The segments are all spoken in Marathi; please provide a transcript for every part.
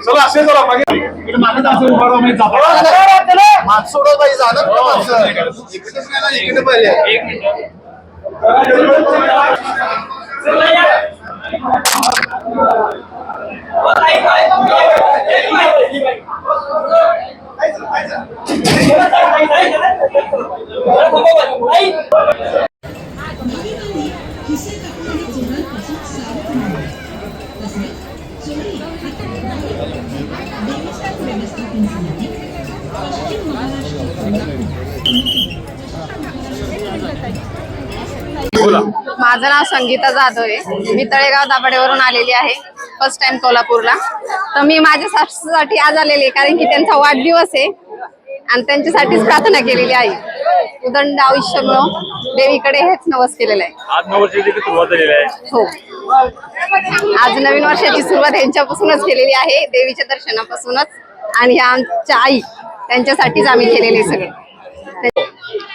चला असे चला मागे. मागसोडोबाई जाणार का माणसं? इकडे पाहिजे माझं नाव संगीता जाधव आहे. मी तळेगाव दाभाडेवरून आलेली आहे फर्स्ट टाइम कोल्हापूरला. तर मी माझ्या सासूसाठी आज आलेली कारण की त्यांचा वाढदिवस आहे आणि त्यांच्यासाठीच प्रार्थना केलेली आहे. उदंड आयुष्य मिळो देवीकडे हेच नवस केलेलं आहे. आज नववर्षाची देखील सुरुवात झालेली आहे. हो. आज नवीन वर्षाची सुरुवात यांच्यापासूनच केलेली आहे देवीच्या दर्शनापासूनच. आणि आमच्या आई त्यांच्यासाठीच आम्ही केलेले सगळे.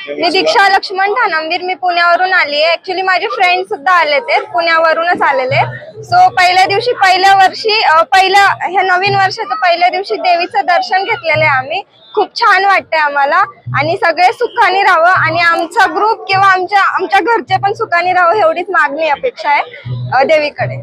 मी दीक्षा लक्ष्मण धानांबीर मी पुण्यावरून आली आहे. ऍक्च्युली माझे फ्रेंड सुद्धा आले ते पुण्यावरूनच आलेले सो पहिल्या दिवशी पहिल्या वर्षी पहिल्या ह्या नवीन वर्षाचं पहिल्या दिवशी देवीचं दर्शन घेतलेलं आहे आम्ही. खूप छान वाटतंय आम्हाला. आणि सगळे सुखाने राहावं. आणि आमचा ग्रुप किंवा आमच्या आमच्या घरचे पण सुखाने राहावं एवढीच मागणी अपेक्षा आहे देवीकडे.